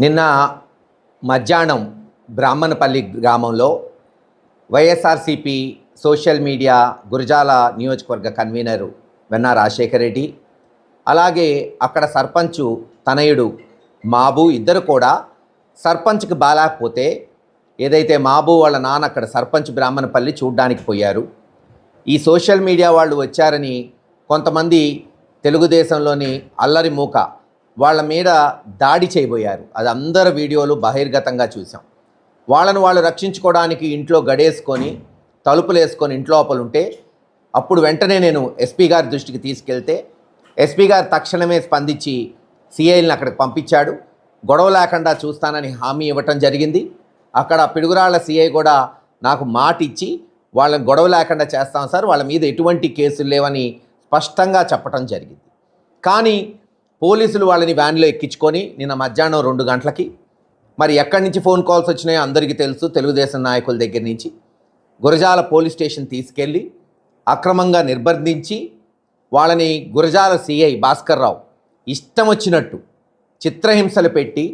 నిన్న మధ్యాహ్నం బ్రాహ్మణపల్లి గ్రామంలో వైఎస్ఆర్సిపి సోషల్ మీడియా గురజాల నియోజకవర్గ కన్వీనరు వెన్న రాజశేఖర రెడ్డి అలాగే అక్కడ సర్పంచు తనయుడు మాబు ఇద్దరు కూడా సర్పంచ్కి బాలేకపోతే ఏదైతే మాబు వాళ్ళ నాన్న అక్కడ సర్పంచ్ బ్రాహ్మణపల్లి చూడ్డానికి పోయారు. ఈ సోషల్ మీడియా వాళ్ళు వచ్చారని కొంతమంది తెలుగుదేశంలోని అల్లరి మూక వాళ్ళ మీద దాడి చేయబోయారు. అది అందరు వీడియోలు బహిర్గతంగా చూసాం. వాళ్ళను వాళ్ళు రక్షించుకోవడానికి ఇంట్లో గడేసుకొని తలుపులు వేసుకొని ఇంట్లోపలుంటే ఉంటే అప్పుడు వెంటనే నేను ఎస్పీ గారి దృష్టికి తీసుకెళ్తే ఎస్పీ గారు తక్షణమే స్పందించి సిఐల్ని అక్కడికి పంపించాడు. గొడవ లేకుండా చూస్తానని హామీ ఇవ్వటం జరిగింది. అక్కడ పిడుగురాళ్ళ సిఐ కూడా నాకు మాట ఇచ్చి వాళ్ళని గొడవ లేకుండా చేస్తాం సార్ వాళ్ళ మీద ఎటువంటి కేసులు లేవని స్పష్టంగా చెప్పటం జరిగింది. కానీ పోలీసులు వాళ్ళని వ్యాన్లో ఎక్కించుకొని నిన్న మధ్యాహ్నం రెండు గంటలకి మరి ఎక్కడి నుంచి ఫోన్ కాల్స్ వచ్చినాయో అందరికీ తెలుసు తెలుగుదేశం నాయకుల దగ్గర నుంచి. గురజాల పోలీస్ స్టేషన్ తీసుకెళ్ళి అక్రమంగా నిర్బంధించి వాళ్ళని గురజాల సిఐ భాస్కర్ రావు ఇష్టం వచ్చినట్టు చిత్రహింసలు పెట్టి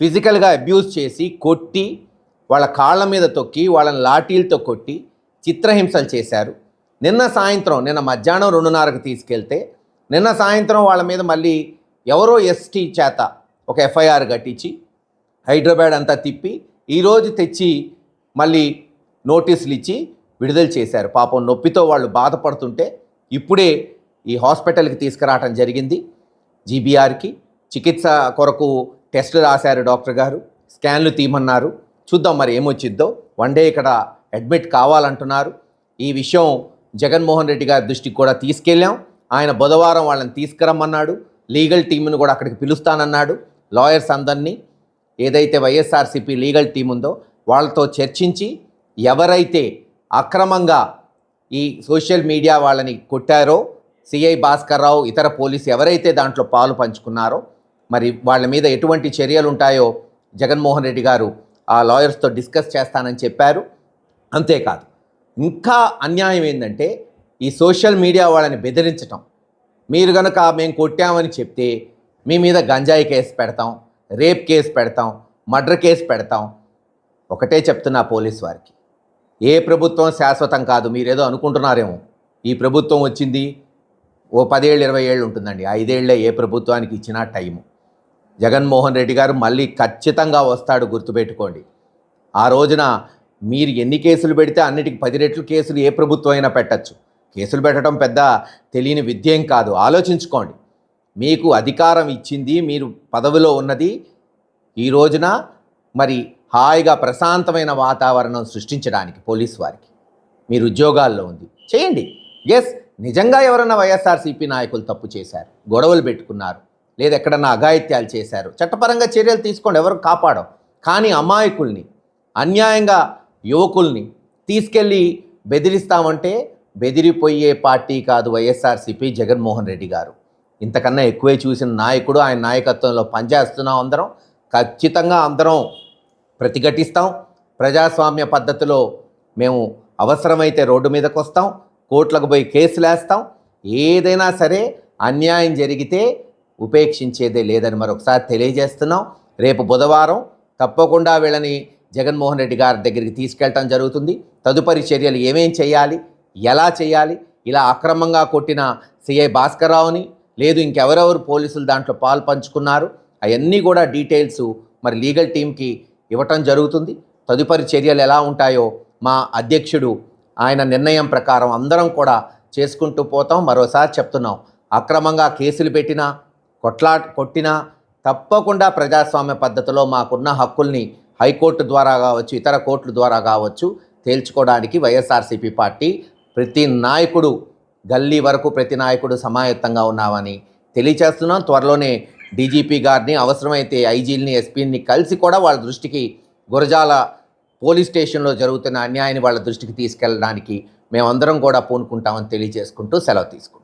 ఫిజికల్గా అబ్యూస్ చేసి కొట్టి వాళ్ళ కాళ్ళ మీద తొక్కి వాళ్ళని లాఠీలతో కొట్టి చిత్రహింసలు చేశారు. నిన్న సాయంత్రం నిన్న మధ్యాహ్నం రెండున్నరకు తీసుకెళ్తే నిన్న సాయంత్రం వాళ్ళ మీద మళ్ళీ ఎవరో ఎస్టీ చేత ఒక ఎఫ్ఐఆర్ కట్టించి హైదరాబాద్ అంతా తిప్పి ఈరోజు తెచ్చి మళ్ళీ నోటీసులు ఇచ్చి విడుదల చేశారు. పాపం నొప్పితో వాళ్ళు బాధపడుతుంటే ఇప్పుడే ఈ హాస్పిటల్కి తీసుకురావటం జరిగింది. జీబీఆర్కి చికిత్స కొరకు టెస్టులు రాశారు డాక్టర్ గారు. స్కాన్లు తీయమన్నారు. చూద్దాం మరి ఏమొచ్చిద్దో. వన్ డే ఇక్కడ అడ్మిట్ కావాలంటున్నారు. ఈ విషయం జగన్మోహన్ రెడ్డి గారి దృష్టికి కూడా తీసుకెళ్ళాం. ఆయన బుధవారం వాళ్ళని తీసుకురమ్మన్నాడు. లీగల్ టీంను కూడా అక్కడికి పిలుస్తానన్నాడు. లాయర్స్ అందరినీ ఏదైతే వైఎస్ఆర్సీపీ లీగల్ టీం ఉందో వాళ్ళతో చర్చించి ఎవరైతే అక్రమంగా ఈ సోషల్ మీడియా వాళ్ళని కొట్టారో సిఐ భాస్కర్ రావు ఇతర పోలీసు ఎవరైతే దాంట్లో పాలు పంచుకున్నారో మరి వాళ్ళ మీద ఎటువంటి చర్యలు ఉంటాయో జగన్మోహన్ రెడ్డి గారు ఆ లాయర్స్తో డిస్కస్ చేస్తానని చెప్పారు. అంతేకాదు ఇంకా అన్యాయం ఏంటంటే ఈ సోషల్ మీడియా వాళ్ళని బెదిరించటం. మీరు కనుక మేము కొట్టామని చెప్తే మీ మీద గంజాయి కేసు పెడతాం రేప్ కేసు పెడతాం మర్డర్ కేసు పెడతాం. ఒకటే చెప్తున్నా పోలీస్ వారికి. ఏ ప్రభుత్వం శాశ్వతం కాదు మీరేదో అనుకుంటున్నారేమో. ఈ ప్రభుత్వం వచ్చింది ఓ పదేళ్ళు ఇరవై ఏళ్ళు ఉంటుందండి. ఐదేళ్ళే ఏ ప్రభుత్వానికి ఇచ్చినా టైము. జగన్మోహన్ రెడ్డి గారు మళ్ళీ ఖచ్చితంగా వస్తాడు గుర్తుపెట్టుకోండి. ఆ రోజున మీరు ఎన్ని కేసులు పెడితే అన్నిటికి పది రెట్లు కేసులు ఏ ప్రభుత్వం అయినా పెట్టచ్చు. కేసులు పెట్టడం పెద్ద తెలియని విద్యేం కాదు. ఆలోచించుకోండి. మీకు అధికారం ఇచ్చింది మీరు పదవిలో ఉన్నది. ఈ రోజున మరి హాయిగా ప్రశాంతమైన వాతావరణం సృష్టించడానికి పోలీస్ వారికి. మీరు ఉద్యోగాల్లో ఉంది. చేయండి. ఎస్ నిజంగా ఎవరన్నా వైఎస్ఆర్సీపీ నాయకులు తప్పు చేశారు గొడవలు పెట్టుకున్నారు లేదా ఎక్కడన్నా అఘాయిత్యాలు చేశారు చట్టపరంగా చర్యలు తీసుకోండి ఎవరు కాపాడం కానీ అమాయకుల్ని అన్యాయంగా యువకుల్ని తీసుకెళ్ళి బెదిరిస్తామంటే బెదిరిపోయే పార్టీ కాదు వైఎస్ఆర్సీపీ జగన్మోహన్ రెడ్డి గారు. ఇంతకన్నా ఎక్కువే చూసిన నాయకుడు ఆయన నాయకత్వంలో పనిచేస్తున్నాం అందరం. ఖచ్చితంగా అందరం ప్రతిఘటిస్తాం. ప్రజాస్వామ్య పద్ధతిలో మేము అవసరమైతే రోడ్డు మీదకు వస్తాం. కోర్టులకు పోయి కేసులు వేస్తాం. ఏదైనా సరే అన్యాయం జరిగితే ఉపేక్షించేదే లేదని మరొకసారి తెలియజేస్తున్నాం. రేపు బుధవారం తప్పకుండా వీళ్ళని జగన్మోహన్ రెడ్డి గారి దగ్గరికి తీసుకెళ్ళటం జరుగుతుంది. తదుపరి చర్యలు ఏమేం చేయాలి? ఎలా చేయాలి? ఇలా అక్రమంగా కొట్టిన సిఐ భాస్కర్రావుని లేదు ఇంకెవరెవరు పోలీసులు దాంట్లో పాలు పంచుకున్నారు? అవన్నీ కూడా డీటెయిల్స్ మరి లీగల్ టీంకి ఇవ్వటం జరుగుతుంది. తదుపరి చర్యలు ఎలా ఉంటాయో మా అధ్యక్షుడు ఆయన నిర్ణయం ప్రకారం అందరం కూడా చేసుకుంటూ పోతాం. మరోసారి చెప్తున్నాం అక్రమంగా కేసులు పెట్టినా కొట్లా కొట్టినా తప్పకుండా ప్రజాస్వామ్య పద్ధతిలో మాకున్న హక్కుల్ని హైకోర్టు ద్వారా కావచ్చు ఇతర కోర్టుల ద్వారా కావచ్చు తేల్చుకోవడానికి వైఎస్ఆర్సీపీ పార్టీ ప్రతి నాయకుడు గల్లీ వరకు ప్రతి నాయకుడు సమాయత్తంగా ఉన్నామని తెలియచేస్తున్నాం. త్వరలోనే డీజీపీ గారిని అవసరమైతే ఐజీని ఎస్పీని కలిసి కూడా వాళ్ళ దృష్టికి గురజాల పోలీస్ స్టేషన్లో జరుగుతున్న అన్యాయాన్ని వాళ్ళ దృష్టికి తీసుకెళ్ళడానికి మేమందరం కూడా పూనుకుంటామని తెలియజేసుకుంటూ సెలవు తీసుకుంటాం